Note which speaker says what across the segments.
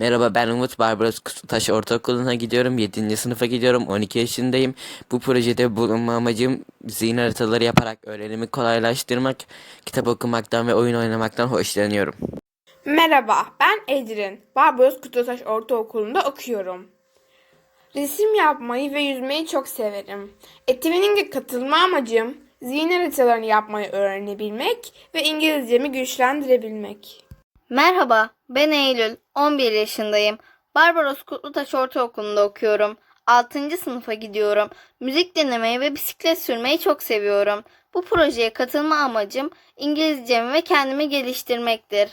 Speaker 1: Merhaba ben Umut Barbaros Kututaş Ortaokulu'na gidiyorum. 7. sınıfa gidiyorum. 12 yaşındayım. Bu projede bulunma amacım zihin haritaları yaparak öğrenimi kolaylaştırmak, kitap okumaktan ve oyun oynamaktan hoşlanıyorum.
Speaker 2: Merhaba, ben Ecrin. Barbaros Kututaş Ortaokulu'nda okuyorum. Resim yapmayı ve yüzmeyi çok severim. Etkinliğe katılma amacım zihin haritalarını yapmayı öğrenebilmek ve İngilizcemi güçlendirebilmek.
Speaker 3: Merhaba, ben Eylül, 11 yaşındayım. Barbaros Kutlutaş Ortaokulu'nda okuyorum. 6. sınıfa gidiyorum. Müzik dinlemeyi ve bisiklet sürmeyi çok seviyorum. Bu projeye katılma amacım İngilizcemi ve kendimi geliştirmektir.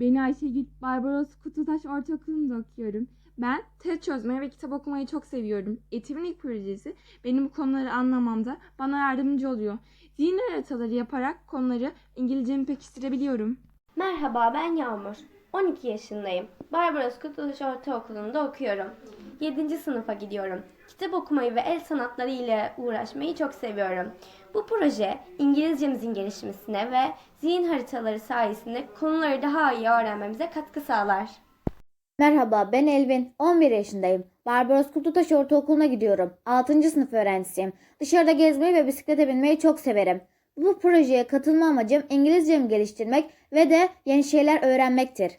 Speaker 4: Ben Ayşegül Barbaros Kututaş Ortaokulu'nda okuyorum. Ben test çözmeyi ve kitap okumayı çok seviyorum. Eğitimin ilk projesi benim bu konuları anlamamda bana yardımcı oluyor. Zihin haritaları yaparak konuları İngilizcemi pekiştirebiliyorum.
Speaker 5: Merhaba ben Yağmur. 12 yaşındayım. Barbaros Kutluş Ortaokulu'nda okuyorum. 7. sınıfa gidiyorum. Kitap okumayı ve el sanatları ile uğraşmayı çok seviyorum. Bu proje İngilizcemizin gelişmesine ve zihin haritaları sayesinde konuları daha iyi öğrenmemize katkı sağlar.
Speaker 6: Merhaba ben Elvin. 11 yaşındayım. Barbaros Kutlutaş Ortaokulu'na gidiyorum. 6. sınıf öğrencisiyim. Dışarıda gezmeyi ve bisiklete binmeyi çok severim. Bu projeye katılma amacım İngilizcemi geliştirmek ve de yeni şeyler öğrenmektir.